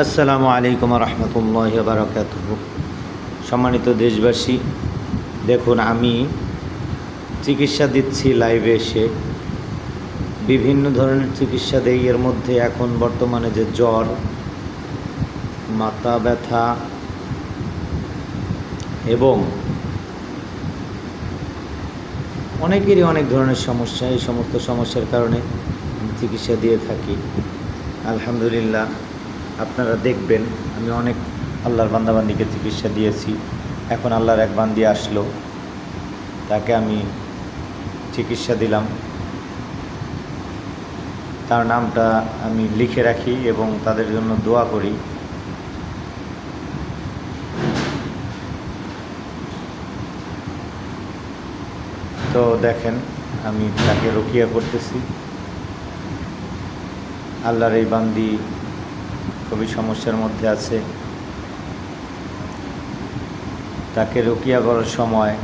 আসসালামু আলাইকুম রহমতুল্লাহ বারকাত সম্মানিত দেশবাসী, দেখুন, আমি চিকিৎসা দিচ্ছি লাইভে এসে। বিভিন্ন ধরনের চিকিৎসা দেই, এর মধ্যে এখন বর্তমানে যে জ্বর, মাথা ব্যথা, এবং অনেকেরই অনেক ধরনের সমস্যা, এই সমস্ত সমস্যার কারণে চিকিৎসা দিয়ে থাকি। আলহামদুলিল্লাহ আপনারা দেখবেন, আমি অনেক আল্লাহর বান্দাবান্দিকে চিকিৎসা দিয়েছি। এখন আল্লাহর এক বান্দি আসলো। তাকে আমি চিকিৎসা দিলাম। তার নামটা আমি লিখে রাখি এবং তাদের জন্য দোয়া করি। তো দেখেন, আমি তাকে রকিয়া করতেছি। আল্লাহর এই বান্দি খুবই সমস্যার মধ্যে আছে। তাকে রকিয়া করার সময়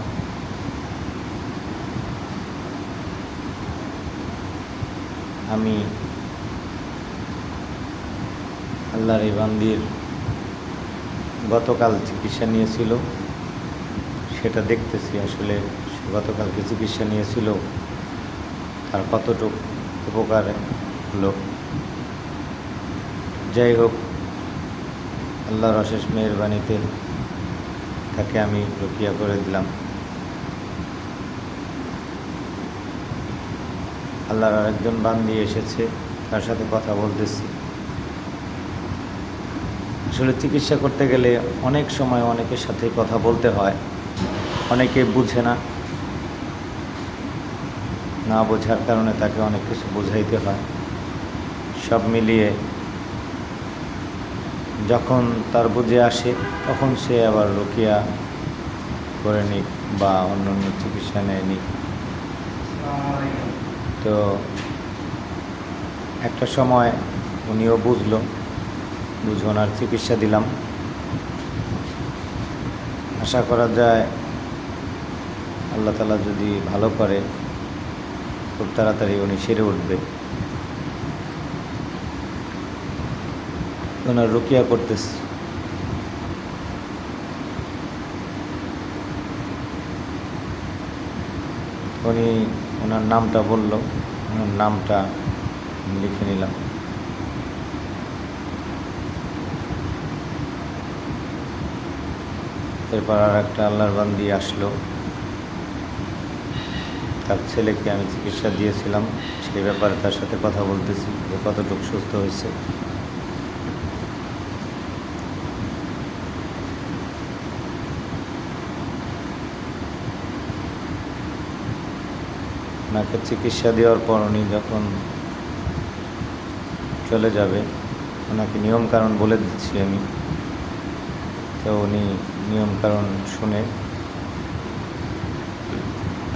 আমি আল্লাহর এই বান্দির গতকাল চিকিৎসা নিয়েছিল। সেটা দেখতেছি আসলে গতকালকে চিকিৎসা নিয়েছিল। তার কতটুকু উপকার হলো? যাই হোক, আল্লাহর অশেষ মেহরবানিতে তাকে আমি রকিয়া করে দিলাম। আল্লাহর আরেকজন বান্দি এসেছে, তার সাথে কথা বলতেছি। আসলে চিকিৎসা করতে গেলে অনেক সময় অনেকের সাথে কথা বলতে হয়, অনেকে বুঝে না। না বোঝার কারণে তাকে অনেক কিছু বোঝাইতে হয়। সব মিলিয়ে যখন তার বুঝে আসে, তখন সে আবার রোকিয়া করে নিক বা অন্য অন্য চিকিৎসা নেয় নিক। তো একটা সময় উনিও বুঝলো বুঝে ওনার চিকিৎসা দিলাম। আশা করা যায় আল্লাহ তালা যদি ভালো করে, খুব তাড়াতাড়ি উনি সেরে উঠবে। ওনার রুকিয়া করতেছি। উনি ওনার নামটা বলল, ওনার নামটা লিখে নিলাম। এরপর আর একটা আল্লাহর বান্দি আসলো। তার ছেলেকে আমি চিকিৎসা দিয়েছিলাম, সেই ব্যাপারে তার সাথে কথা বলতেছি, যে কতটুকু সুস্থ হয়েছে। ওনাকে চিকিৎসা দেওয়ার পর উনি যখন চলে যাবে, ওনাকে নিয়মকানুন বলে দিচ্ছি আমি। তো উনি নিয়মকানুন শুনে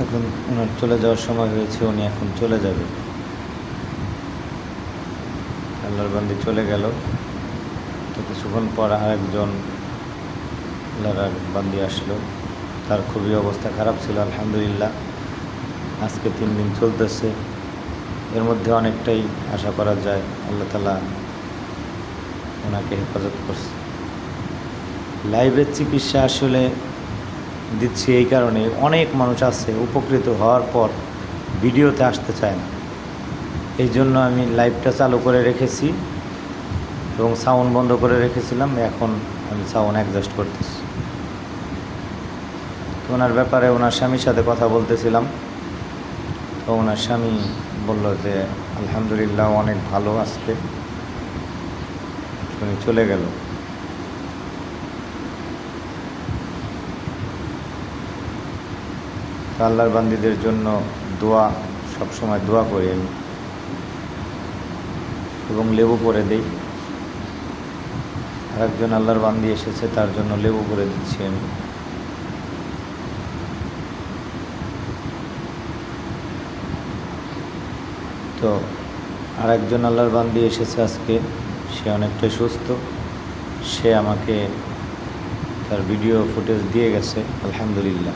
এখন ওনার চলে যাওয়ার সময় হয়েছে, উনি এখন চলে যাবে। আল্লাহর বান্দি চলে গেল। তো কিছুক্ষণ পর আরেকজন আল্লাহর বান্দি আসলো। তার খুবই অবস্থা খারাপ ছিল, আলহামদুলিল্লাহ। আজকে তিন দিন চলতেছে। এর মধ্যে অনেকটাই আশা করা যায় আল্লাহ তালা ওনাকে হেফাজত করছে। লাইভের চিকিৎসা আসলে দিচ্ছি এই কারণে। অনেক মানুষ আছে উপকৃত হওয়ার পর ভিডিওতে আসতে চায় না। এই জন্য আমি লাইভটা চালু করে রেখেছি এবং সাউন্ড বন্ধ করে রেখেছিলাম। এখন আমি সাউন্ড অ্যাডজাস্ট করতেছি। তো ওনার ব্যাপারে ওনার স্বামীর সাথে কথা বলতেছিলাম। তো ওনার স্বামী বলল যে, আলহামদুলিল্লাহ, অনেক ভালো আজকে। উনি চলে গেল। আল্লাহর বান্দিদের জন্য দোয়া, সবসময় দোয়া করি আমি। এবং লেবু করে দেই। আরেকজন আল্লাহর বান্দি এসেছে, তার জন্য লেবু করে দিচ্ছি আমি। তো আরেকজন আল্লাহর বান্দি এসেছে আজকে। সে অনেকটাই সুস্থ। সে আমাকে তার ভিডিও ফুটেজ দিয়ে গেছে, আলহামদুলিল্লাহ।